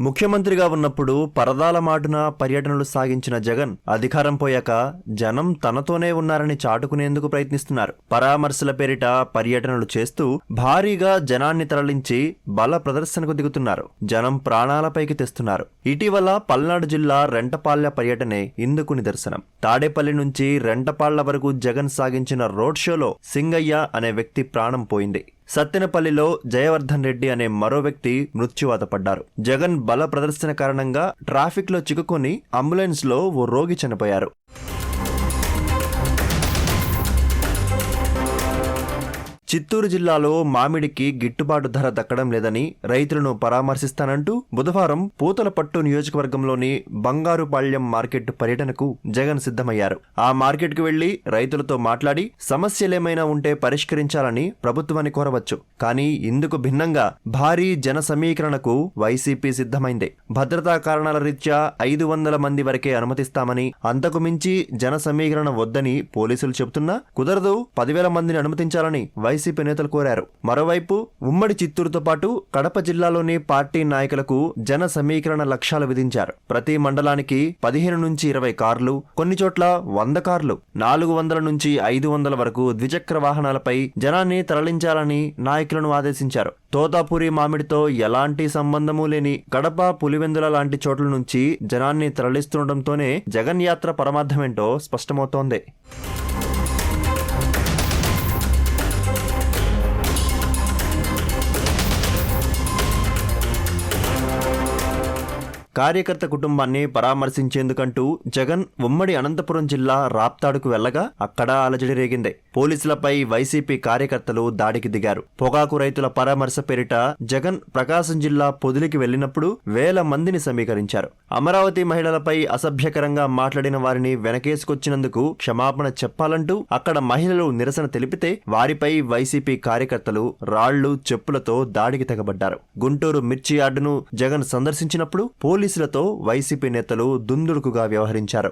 ముఖ్యమంత్రిగా ఉన్నప్పుడు పరదాల మాటున పర్యటనలు సాగించిన జగన్ అధికారం పోయాక జనం తనతోనే ఉన్నారని చాటుకునేందుకు ప్రయత్నిస్తున్నారు. పరామర్శల పేరిట పర్యటనలు చేస్తూ భారీగా జనాన్ని తరలించి బల ప్రదర్శనకు దిగుతున్నారు. జనం ప్రాణాలపైకి తెస్తున్నారు. ఇటీవల పల్నాడు జిల్లా రెంటపాళ్ళ పర్యటనే ఇందుకు నిదర్శనం. తాడేపల్లి నుంచి రెంటపాళ్ళ వరకు జగన్ సాగించిన రోడ్ షోలో సింగయ్య అనే వ్యక్తి ప్రాణం పోయింది. సత్తెనపల్లిలో జయవర్ధన్ రెడ్డి అనే మరో వ్యక్తి మృత్యువాత పడ్డారు. జగన్ బల ప్రదర్శన కారణంగా ట్రాఫిక్లో చిక్కుకొని అంబులెన్స్లో ఓ రోగి చనిపోయారు. చిత్తూరు జిల్లాలో మామిడికి గిట్టుబాటు ధర దక్కడం లేదని రైతులను పరామర్శిస్తానంటూ బుధవారం పూతలపట్టు నియోజకవర్గంలోని బంగారుపాళ్యం మార్కెట్ పర్యటనకు జగన్ సిద్ధమయ్యారు. ఆ మార్కెట్కు వెళ్ళి రైతులతో మాట్లాడి సమస్యలేమైనా ఉంటే పరిష్కరించాలని ప్రభుత్వాన్ని కోరవచ్చు. కానీ ఇందుకు భిన్నంగా భారీ జన సమీకరణకు వైసీపీ సిద్ధమైంది. భద్రతా కారణాల రీత్యా ఐదు వందల మంది వరకే అనుమతిస్తామని అంతకు మించి జన సమీకరణ వద్దని పోలీసులు చెబుతున్నా కుదరదు పదివేల మందిని అనుమతించాలని వై వైసీపీ నేతలు కోరారు. మరోవైపు ఉమ్మడి చిత్తూరుతో పాటు కడప జిల్లాలోని పార్టీ నాయకులకు జన సమీకరణ లక్ష్యాలు విధించారు. ప్రతి మండలానికి పదిహేను నుంచి ఇరవై కార్లు కొన్ని చోట్ల వంద కార్లు నాలుగు వందల నుంచి ఐదు వందల వరకు ద్విచక్ర వాహనాలపై జనాన్ని తరలించాలని నాయకులను ఆదేశించారు. తోతాపురి మామిడితో ఎలాంటి సంబంధమూ లేని కడప పులివెందుల లాంటి చోట్ల నుంచి జనాన్ని తరలిస్తుండటంతోనే జగన్ యాత్ర పరమార్థమేంటో స్పష్టమవుతోంది. కార్యకర్త కుటుంబాన్ని పరామర్శించేందుకంటూ జగన్ ఉమ్మడి అనంతపురం జిల్లా రాప్తాడుకు వెళ్ళగా అక్కడ అలజడి రేగింది. పోలీసులపై వైసీపీ కార్యకర్తలు దాడికి దిగారు. పొగాకు రైతుల పరామర్శ పేరిట జగన్ ప్రకాశం జిల్లా పొదిలికి వెళ్ళినప్పుడు వేల మందిని సమీకరించారు. అమరావతి మహిళలపై అసభ్యకరంగా మాట్లాడిన వారిని వెనకేసుకొచ్చినందుకు క్షమాపణ చెప్పాలంటూ అక్కడ మహిళలు నిరసన తెలిపితే వారిపై వైసీపీ కార్యకర్తలు రాళ్ళు చెప్పులతో దాడికి తెగబడ్డారు. గుంటూరు మిర్చి యార్డును జగన్ సందర్శించినప్పుడు పోలీసులతో వైసీపీ నేతలు దుందుడుకుగా వ్యవహరించారు.